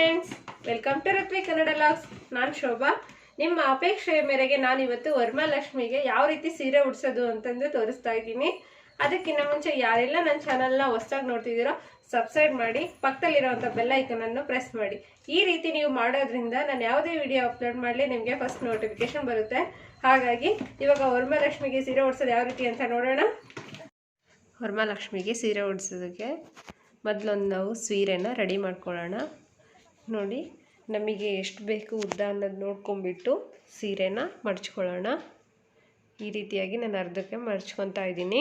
Friends welcome to Ratvi Kannada vlogs ನಾನು ಶೋಭಾ. ನಿಮ್ಮ ಅಪೇಕ್ಷೆಯ ಮೇರೆಗೆ ನಾನು ಇವತ್ತು ವರ್ಮಾಲಕ್ಷ್ಮಿಗೆ ಯಾವ ರೀತಿ ಸೀರೆ ಉಡ್ಸೋದು ಅಂತಂದು ತೋರಿಸ್ತಾ ಇದ್ದೀನಿ. ಅದಕ್ಕಿಂತ ಮುಂಚೆ ಯಾರೆಲ್ಲ ನನ್ನ ಚಾನಲ್ನ ಹೊಸ್ದಾಗಿ ನೋಡ್ತಿದ್ದೀರೋ ಸಬ್ಸ್ಕ್ರೈಬ್ ಮಾಡಿ, ಪಕ್ಕದಲ್ಲಿರೋವಂಥ ಬೆಲ್ ಐಕನನ್ನು ಪ್ರೆಸ್ ಮಾಡಿ. ಈ ರೀತಿ ನೀವು ಮಾಡೋದ್ರಿಂದ ನಾನು ಯಾವುದೇ ವಿಡಿಯೋ ಅಪ್ಲೋಡ್ ಮಾಡಲಿ ನಿಮಗೆ ಫಸ್ಟ್ ನೋಟಿಫಿಕೇಶನ್ ಬರುತ್ತೆ. ಹಾಗಾಗಿ, ಇವಾಗ ವರ್ಮಾಲಕ್ಷ್ಮಿಗೆ ಸೀರೆ ಉಡ್ಸೋದು ಯಾವ ರೀತಿ ಅಂತ ನೋಡೋಣ. ವರ್ಮಾಲಕ್ಷ್ಮಿಗೆ ಸೀರೆ ಉಡ್ಸೋದಕ್ಕೆ ಮೊದಲೊಂದು ನಾವು ಸೀರೆನ ರೆಡಿ ಮಾಡ್ಕೊಳ್ಳೋಣ. ನೋಡಿ, ನಮಗೆ ಎಷ್ಟು ಬೇಕು ಉದ್ದ ಅನ್ನೋದು ನೋಡ್ಕೊಂಬಿಟ್ಟು ಸೀರೆನ ಮಡ್ಚ್ಕೊಳ್ಳೋಣ. ಈ ರೀತಿಯಾಗಿ ನಾನು ಅರ್ಧಕ್ಕೆ ಮಡ್ಚ್ಕೊತಾ ಇದ್ದೀನಿ.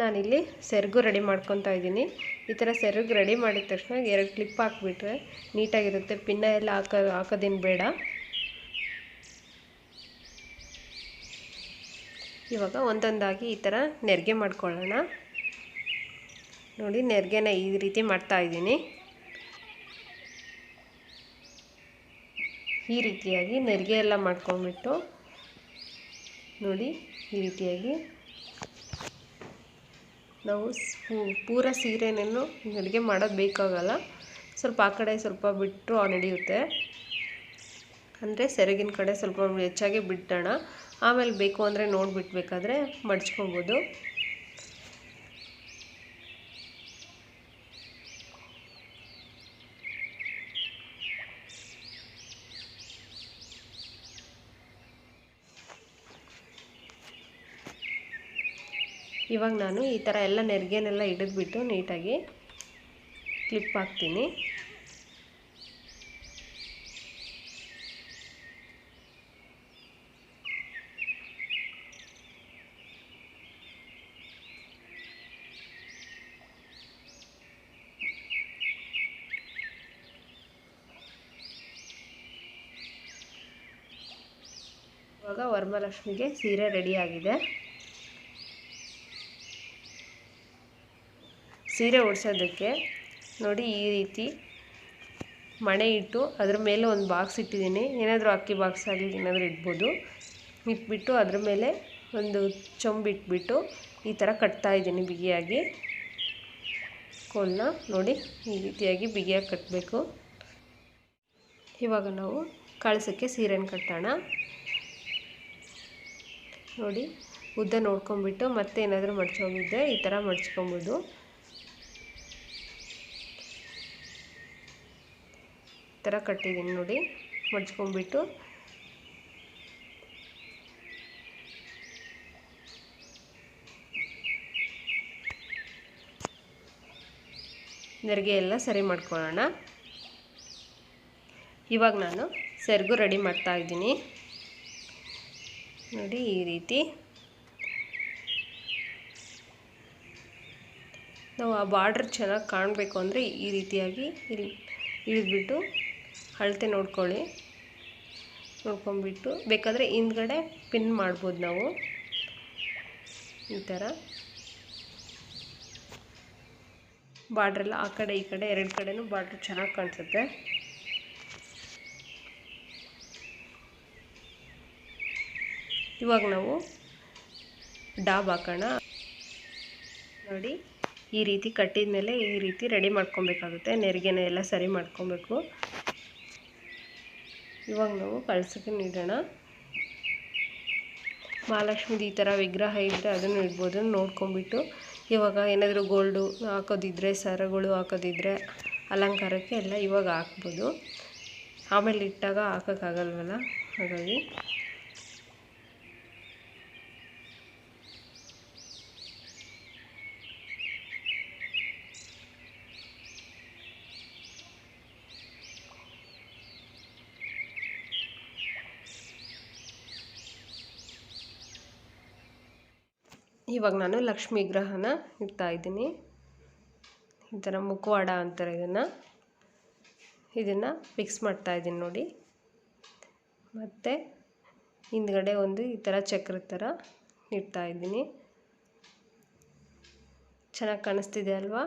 ನಾನಿಲ್ಲಿ ಸೆರಗು ರೆಡಿ ಮಾಡ್ಕೊತಾ ಇದ್ದೀನಿ. ಈ ಥರ ಸೆರಗು ರೆಡಿ ಮಾಡಿದ ತಕ್ಷಣ ಎರಡು ಕ್ಲಿಪ್ ಹಾಕ್ಬಿಟ್ರೆ ನೀಟಾಗಿರುತ್ತೆ. ಪಿನ್ನ ಎಲ್ಲ ಹಾಕೋ, ಹಾಕೋದೇನು ಬೇಡ. ಇವಾಗ ಒಂದೊಂದಾಗಿ ಈ ಥರ ನೆರಿಗೆ ಮಾಡ್ಕೊಳ್ಳೋಣ. ನೋಡಿ, ನೆರಿಗೆನ ಈ ರೀತಿ ಮಾಡ್ತಾ ಇದ್ದೀನಿ. ಈ ರೀತಿಯಾಗಿ ನೆರಿಗೆ ಎಲ್ಲ ಮಾಡ್ಕೊಂಬಿಟ್ಟು ನೋಡಿ, ಈ ರೀತಿಯಾಗಿ ನಾವು ಪೂರ ಸೀರೆನೇನು ಅಡುಗೆ ಮಾಡೋದು ಬೇಕಾಗಲ್ಲ. ಸ್ವಲ್ಪ ಆ ಕಡೆ ಸ್ವಲ್ಪ ಬಿಟ್ಟರು ನಡೆಯುತ್ತೆ ಅಂದರೆ ಸೆರಗಿನ ಕಡೆ ಸ್ವಲ್ಪ ಹೆಚ್ಚಾಗಿ ಬಿಟ್ಟೋಣ ಆಮೇಲೆ ಬೇಕು ಅಂದರೆ ನೋಡಿಬಿಟ್ಬೇಕಾದ್ರೆ ಮಡ್ಚ್ಕೊಬೋದು. ಇವಾಗ ನಾನು ಈ ಥರ ಎಲ್ಲ ನೆರಿಗೆನೆಲ್ಲ ಹಿಡಿದ್ಬಿಟ್ಟು ನೀಟಾಗಿ ಕ್ಲಿಪ್ ಹಾಕ್ತೀನಿ. ಇವಾಗ ವರಮಹಾಲಕ್ಷ್ಮಿಗೆ ಸೀರೆ ರೆಡಿಯಾಗಿದೆ ಸೀರೆ ಉಡ್ಸೋದಕ್ಕೆ ನೋಡಿ ಈ ರೀತಿ ಮಣೆ ಇಟ್ಟು ಅದ್ರ ಮೇಲೆ ಒಂದು ಬಾಕ್ಸ್ ಇಟ್ಟಿದ್ದೀನಿ. ಏನಾದರೂ ಅಕ್ಕಿ ಬಾಕ್ಸ್ ಆಗಲಿ ಏನಾದರೂ ಇಡ್ಬೋದು. ಇಟ್ಬಿಟ್ಟು ಅದ್ರ ಮೇಲೆ ಒಂದು ಚೊಂಬಿಟ್ಬಿಟ್ಟು ಈ ಥರ ಕಟ್ತಾ ಇದ್ದೀನಿ ಬಿಗಿಯಾಗಿ. ಕೋಲನ್ನ ನೋಡಿ ಈ ರೀತಿಯಾಗಿ ಬಿಗಿಯಾಗಿ ಕಟ್ಟಬೇಕು ಇವಾಗ ನಾವು ಕಳಸಕ್ಕೆ ಸೀರೆನ ಕಟ್ಟೋಣ. ನೋಡಿ ಉದ್ದ ನೋಡ್ಕೊಂಬಿಟ್ಟು ಮತ್ತೆ ಏನಾದರೂ ಮಡ್ಚೋಗಿದ್ದೆ ಈ ಥರ ಮಡ್ಚ್ಕೊಬೋದು. ಥರ ಕಟ್ಟಿದ್ದೀನಿ ನೋಡಿ, ಮಡ್ಚ್ಕೊಂಡ್ಬಿಟ್ಟು. ನೆರಿಗೆ ಎಲ್ಲ ಸರಿ ಮಾಡ್ಕೊಳ್ಳೋಣ. ಇವಾಗ ನಾನು ಸೆರಗು ರೆಡಿ ಮಾಡ್ತಾ ಇದ್ದೀನಿ. ನೋಡಿ ಈ ರೀತಿ. ನಾವು ಆ ಬಾರ್ಡ್ರ್ ಚೆನ್ನಾಗಿ ಕಾಣಬೇಕು ಅಂದರೆ ಈ ರೀತಿಯಾಗಿ ಇಲ್ಲಿ ಇಳಿದ್ಬಿಟ್ಟು ಅಳತೆ ನೋಡ್ಕೊಳ್ಳಿ. ನೋಡ್ಕೊಂಬಿಟ್ಟು ಬೇಕಾದರೆ ಹಿಂದ್ಗಡೆ ಪಿನ್ ಮಾಡ್ಬೋದು ನಾವು. ಈ ಥರ. ಬಾರ್ಡ್ರೆಲ್ಲ ಆ ಕಡೆ ಈ ಕಡೆ ಎರಡು ಕಡೆಯೂ ಬಾರ್ಡ್ರ್ ಚೆನ್ನಾಗಿ ಕಾಣಿಸುತ್ತೆ. ಇವಾಗ ನಾವು ಡಾಬ್ ಹಾಕೋಣ. ನೋಡಿ, ಈ ರೀತಿ ಕಟ್ಟಿದ ಮೇಲೆ ಈ ರೀತಿ ರೆಡಿ ಮಾಡ್ಕೊಬೇಕಾಗುತ್ತೆ. ನೆರಿಗೆನ ಎಲ್ಲ ಸರಿ ಮಾಡ್ಕೊಬೇಕು. ಇವಾಗ ನಾವು ಕಳ್ಸೋಕ್ಕೆ ನೀಡೋಣ. ಮಹಾಲಕ್ಷ್ಮಿದು ಈ ಥರ ವಿಗ್ರಹ ಇದ್ದರೆ ಅದನ್ನು ಇಡ್ಬೋದು ನೋಡ್ಕೊಂಬಿಟ್ಟು ಇವಾಗ ಏನಾದರೂ ಗೋಲ್ಡು ಹಾಕೋದಿದ್ರೆ, ಸರಗಳು ಹಾಕೋದಿದ್ರೆ, ಅಲಂಕಾರಕ್ಕೆ ಎಲ್ಲ ಇವಾಗ ಹಾಕ್ಬೋದು. ಆಮೇಲೆ ಇಟ್ಟಾಗ ಹಾಕೋಕ್ಕಾಗಲ್ವಲ್ಲ? ಹಾಗಾಗಿ ಇವಾಗ ನಾನು ಲಕ್ಷ್ಮಿ ಗ್ರಹನ ಇಡ್ತಾ ಇದ್ದೀನಿ. ಈ ಥರ ಮುಖವಾಡ ಅಂತಾರೆ ಇದನ್ನು. ಇದನ್ನು ಫಿಕ್ಸ್ ಮಾಡ್ತಾ ಇದ್ದೀನಿ ನೋಡಿ. ಮತ್ತು ಹಿಂದ್ಗಡೆ ಒಂದು ಈ ಥರ ಚಕ್ರ ಥರ ಇಡ್ತಾ ಇದ್ದೀನಿ. ಚೆನ್ನಾಗಿ ಕಾಣಿಸ್ತಿದೆ ಅಲ್ವಾ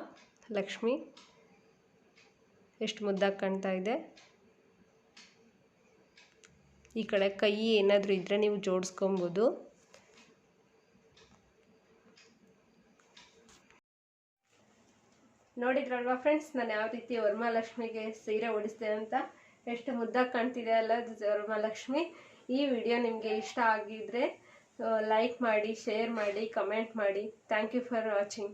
ಲಕ್ಷ್ಮಿ? ಎಷ್ಟು ಮುದ್ದಾಗಿ ಕಾಣ್ತಾ ಇದೆ. ಈ ಕಡೆ ಕೈ ಏನಾದರೂ ಇದ್ದರೆ ನೀವು ಜೋಡಿಸ್ಕೊಬೋದು. ನೋಡಿದ್ರಲ್ವಾ ಫ್ರೆಂಡ್ಸ್ ನಾನು ಯಾವ ರೀತಿ ವರಮಹಾಲಕ್ಷ್ಮಿಗೆ ಸೀರೆ ಉಡಿಸಿದೆ ಅಂತ? ಎಷ್ಟು ಮುದ್ದಾಗಿ ಕಾಣ್ತಿದೆ ಅಲ್ಲ ವರಮಹಾಲಕ್ಷ್ಮಿ. ಈ ವಿಡಿಯೋ ನಿಮಗೆ ಇಷ್ಟ ಆಗಿದ್ರೆ ಲೈಕ್ ಮಾಡಿ ಶೇರ್ ಮಾಡಿ ಕಮೆಂಟ್ ಮಾಡಿ. Thank you for watching